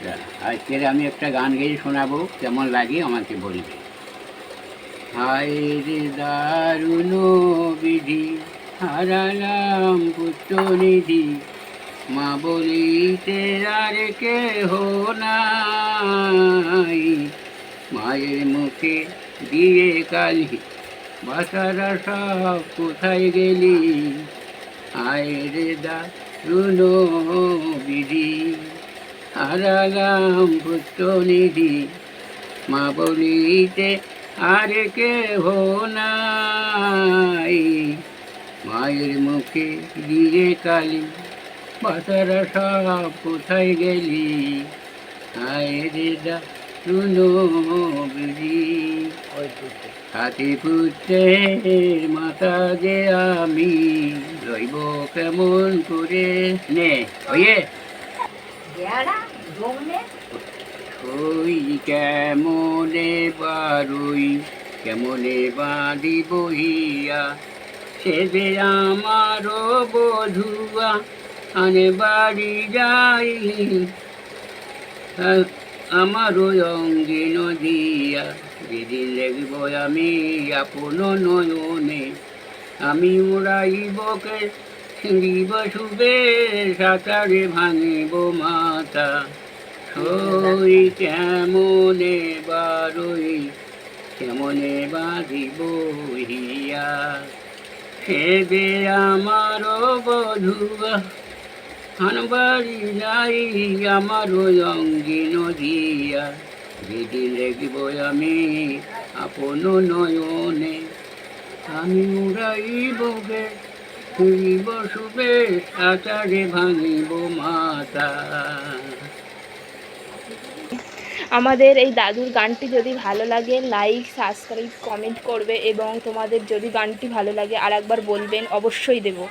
Sir আজকের আমি একটা গান গেয়ে শোনাবো, কেমন লাগে আমাকে বলবে। হায় রে বিধি, হারালাম পুত্র নিধি, মা বলিতে আর নাই। মায়ের মুখে দিয়ে কালি, বাসারা সব কোথায় গেলি? আয় রে দারুণ বিধি হারালাম পুত্র নিধি মা বলিতে আর কেহ নাই। মায়ের মুখে দিয়ে কালি বাসারা সব কোথায় গেলি? আয় রে বিধি হাতি পুত্রের মাথা যে আমি, রইব কেমন করে? নে ওয়ে ওই কেমনে বারুই, কেমনে বাঁধি বহিয়া? সে যে আমারও বধুয়া, আনে বাড়ি যাই আ- আমারও অঙ্গে নদিয়া যেদিন দেখব আমি আপন নয়নে, আমি উড়াইবকে ছিঁড়িব শুবে সাঁতারে ভাঙিব মাথা সই কেমনে বারই, কেমনে বাঁধিব হিয়া সেবে আমারও বধুয়া হানবাড়ি যাই আমার অঙ্গে নদিয়া। যেদিন দেখব আমি আপন নয়নে, আমি উড়াইব গে ফিরিব শুবে আচারে ভাঙিব মাথা আমাদের এই দাদুর গানটি যদি ভালো লাগে লাইক সাবস্ক্রাইব কমেন্ট করবে এবং তোমাদের যদি গানটি ভালো লাগে আর একবার বলবেন, অবশ্যই দেবো।